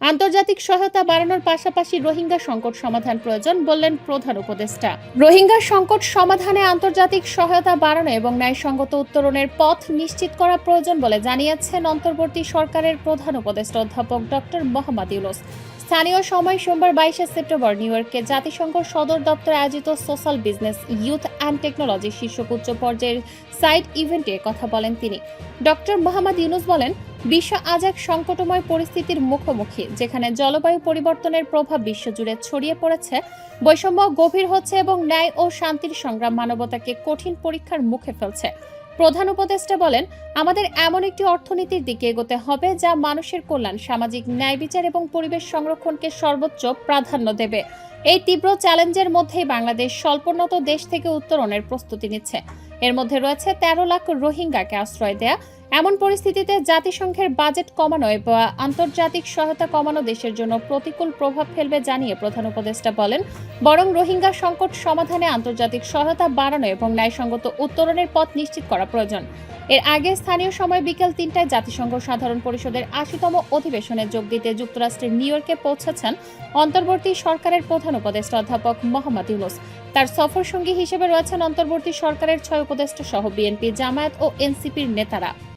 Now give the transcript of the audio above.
আন্তর্জাতিক সহায়তা বাড়ানোর পাশাপাশি রোহিঙ্গা সংকট সমাধান প্রয়োজন বললেন প্রধান উপদেষ্টা। রোহিঙ্গা সংকট সমাধানে আন্তর্জাতিক সহায়তা বাড়ানো এবং ন্যায়সঙ্গত উত্তরণের পথ নিশ্চিত করা প্রয়োজন বলে জানিয়েছেন অন্তর্বর্তী সরকারের প্রধান উপদেষ্টা অধ্যাপক ডক্টর মোহাম্মদ ইউনুস। স্থানীয় সময় সোমবার বাইশে সেপ্টেম্বর নিউ ইয়র্কে জাতিসংঘ সদর দপ্তরে আয়োজিত social business youth and technology শীর্ষক উচ্চ পর্যায়ের সাইড ইভেন্টে কথা বলেন তিনি। ডক্টর মোহাম্মদ ইউনুস বলেন বিশ্ব আজ এক সংকটময় পরিস্থিতির মুখোমুখি, যেখানে জলবায়ু পরিবর্তনের প্রভাব বিশ্বজুড়ে ছড়িয়ে পড়েছে। বৈষম্য গভীর হচ্ছে এবং ন্যায় ও শান্তির সংগ্রাম মানবতাকে কঠিন পরীক্ষার মুখে ফেলছে। প্রধান উপদেষ্টা বলেন, আমাদের এমন একটি অর্থনীতির দিকে এগোতে হবে যা মানুষের কল্যাণ, সামাজিক ন্যায় বিচার এবং পরিবেশ সংরক্ষণকে সর্বোচ্চ প্রাধান্য দেবে। এই তীব্র চ্যালেঞ্জের মধ্যেই বাংলাদেশ স্বল্পোন্নত দেশ থেকে উত্তরণের প্রস্তুতি নিচ্ছে। এর মধ্যে রয়েছে তেরো লাখ রোহিঙ্গাকে আশ্রয় দেয়া। এমন পরিস্থিতিতে জাতিসংঘের বাজেট কমানো বা আন্তর্জাতিক সহায়তা কমানো দেশের জন্য প্রতিকূল প্রভাব ফেলবে জানিয়ে প্রধান উপদেষ্টা বলেন। বরং রোহিঙ্গা সংকট সমাধানে আন্তর্জাতিক সহায়তা বাড়ানো এবং ন্যায়সঙ্গত উত্তরণের পথ নিশ্চিত করা প্রয়োজন। এর আগে স্থানীয় সময় বিকেল তিনটায় জাতিসংঘ সাধারণ পরিষদের আশিতম অধিবেশনে যোগ দিতে যুক্তরাষ্ট্রের নিউ ইয়র্কে পৌঁছেছেন অন্তর্বর্তী সরকারের প্রধান উপদেষ্টা অধ্যাপক মোহাম্মদ ইউনুস। তার সফর সঙ্গী হিসেবে রয়েছেন অন্তর্বর্তী সরকারের ছয় উপদেষ্টা সহ বিএনপি জামায়াত ও এনসিপির নেতারা।